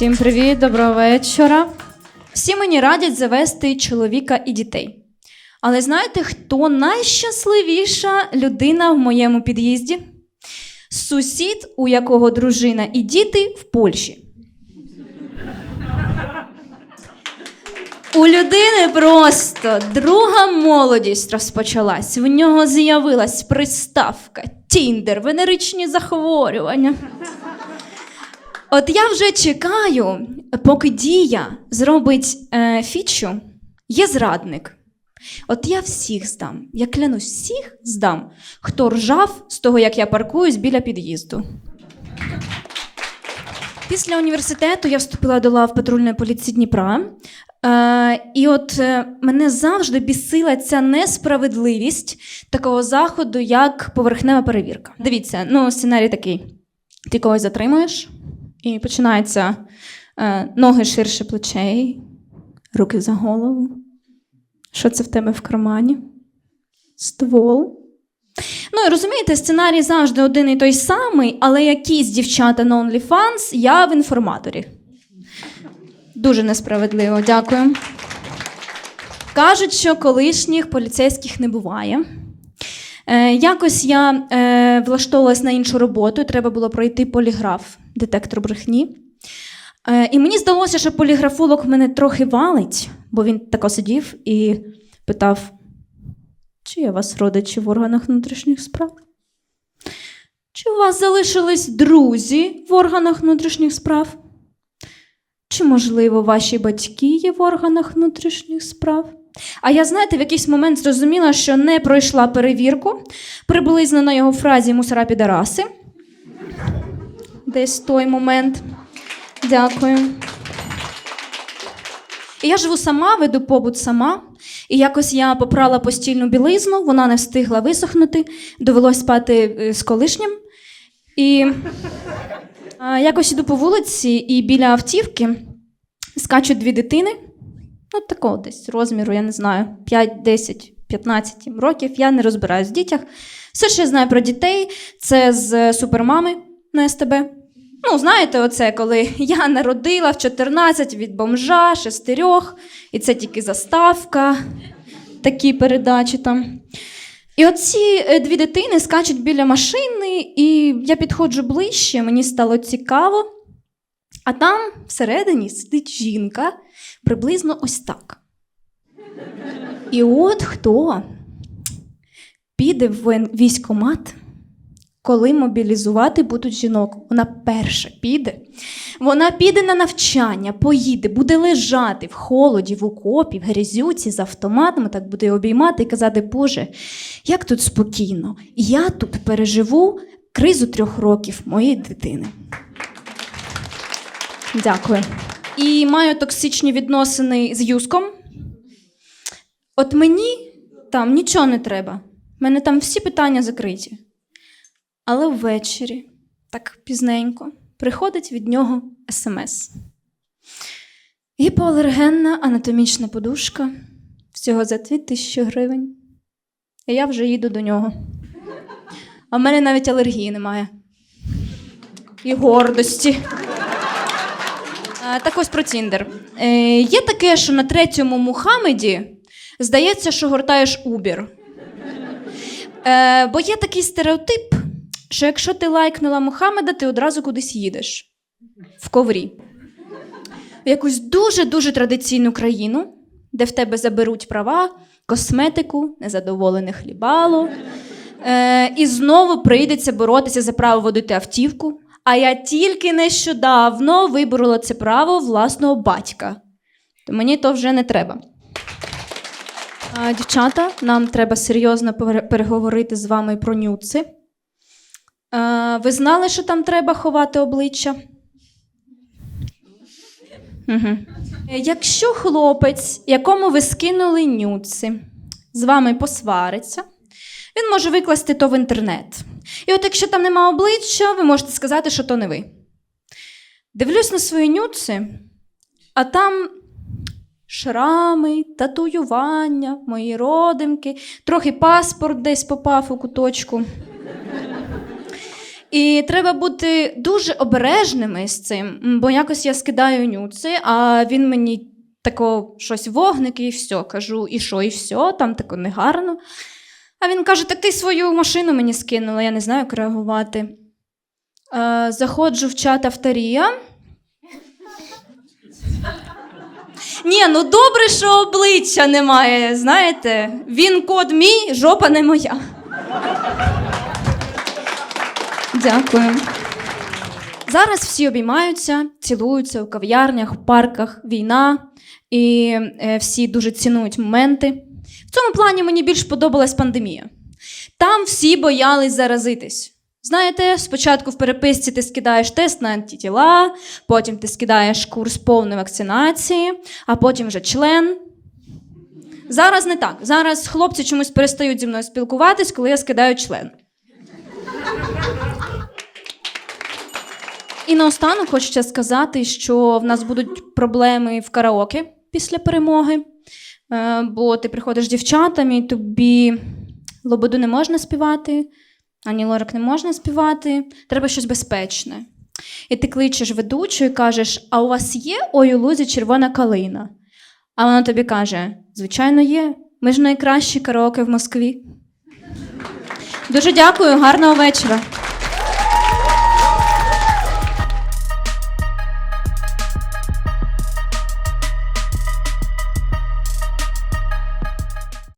Всім привіт, доброго вечора. Всі мені радять завести чоловіка і дітей. Але знаєте, хто найщасливіша людина в моєму під'їзді? Сусід, у якого дружина і діти в Польщі. У людини просто друга молодість розпочалась. В нього з'явилась приставка, тіндер, венеричні захворювання. От я вже чекаю, поки дія зробить е, фічу, є зрадник. От я всіх здам. Я клянусь, всіх здам, хто ржав з того, як я паркуюсь біля під'їзду. Після університету я вступила до лав патрульної поліції Дніпра. Е, і от е, мене завжди бісила ця несправедливість такого заходу, як поверхнева перевірка. Дивіться, ну сценарій такий: ти когось затримуєш, і починається е, ноги ширше плечей, руки за голову. Що це в тебе в кармані? Ствол. Ну, і розумієте, сценарій завжди один і той самий, але якісь дівчата на OnlyFans, я в інформаторі. Дуже несправедливо, дякую. Кажуть, що колишніх поліцейських не буває. Е, якось я е, влаштовувалась на іншу роботу, треба було пройти поліграф, детектор брехні. Е, і мені здалося, що поліграфолог мене трохи валить, бо він тако сидів і питав: чи є вас родичі в органах внутрішніх справ? Чи у вас залишились друзі в органах внутрішніх справ? Чи, можливо, ваші батьки є в органах внутрішніх справ? А я, знаєте, в якийсь момент зрозуміла, що не пройшла перевірку приблизно на його фразі мусора підараси. Десь той момент. Дякую. І я живу сама, веду побут сама. І якось я попрала постільну білизну, вона не встигла висохнути, довелось спати е, з колишнім. І якось іду по вулиці, і біля автівки скачуть дві дитини. Ну, такого десь розміру, я не знаю, 5, 10, 15 років. Я не розбираюсь в дітях. Все, що я знаю про дітей, це з супермами на СТБ. Ну, знаєте, оце коли я народила в 14 від бомжа, шестерьох, і це тільки заставка, такі передачі там. І оці е, дві дитини скачуть біля машини, і я підходжу ближче, мені стало цікаво. А там всередині сидить жінка приблизно ось так. І от хто піде в військкомат, коли мобілізувати будуть жінок. Вона перша піде. Вона піде на навчання, поїде, буде лежати в холоді, в окопі, в грязюці з автоматом, так буде обіймати і казати, Боже, як тут спокійно. Я тут переживу кризу трьох років моєї дитини. Дякую. І маю токсичні відносини з Юском. От мені там нічого не треба. У мене там всі питання закриті. Але ввечері, так пізненько, приходить від нього смс. Гіпоалергенна анатомічна подушка всього за 2000 гривень. І я вже їду до нього. А в мене навіть алергії немає. І гордості. Так ось про Тіндер. Е, є таке, що на третьому Мухаммеді здається, що гортаєш Убір. Е, бо є такий стереотип, що якщо ти лайкнула Мухаммеда, ти одразу кудись їдеш в коврі. В якусь дуже-дуже традиційну країну, де в тебе заберуть права, косметику, незадоволене хлібало. Е, і знову прийдеться боротися за право водити автівку. А я тільки нещодавно виборола це право власного батька. То мені то вже не треба. А, дівчата, нам треба серйозно переговорити з вами про нюци. А, ви знали, що там треба ховати обличчя? Угу. Якщо хлопець, якому ви скинули нюци, з вами посвариться, він може викласти то в інтернет. І от якщо там нема обличчя, ви можете сказати, що то не ви. Дивлюсь на свої нюци, а там шрами, татуювання, мої родимки, трохи паспорт десь попав у куточку. І треба бути дуже обережними з цим, бо якось я скидаю нюци, а він мені тако щось вогник і все. Кажу, і що, і все, там тако негарно. А він каже: так ти свою машину мені скинула, я не знаю, як реагувати. Е, заходжу в чат авторія. Ні, ну добре, що обличчя немає, знаєте. Він код мій, жопа не моя. Дякую. Зараз всі обіймаються, цілуються у кав'ярнях, в парках, війна, і е, всі дуже цінують моменти. В цьому плані мені більш подобалась пандемія. Там всі боялись заразитись. Знаєте, спочатку в переписці ти скидаєш тест на антитіла, потім ти скидаєш курс повної вакцинації, а потім вже член. Зараз не так. Зараз хлопці чомусь перестають зі мною спілкуватись, коли я скидаю член. І наостанок хочеться сказати, що в нас будуть проблеми в караоке після перемоги. Е, Бо ти приходиш з дівчатами, і тобі лободу не можна співати, ані лорак не можна співати. Треба щось безпечне. І ти кличеш ведучу і кажеш: а у вас є ой у лузі червона калина? А вона тобі каже: звичайно, є. Ми ж найкращі караоке в Москві. Дуже дякую, гарного вечора.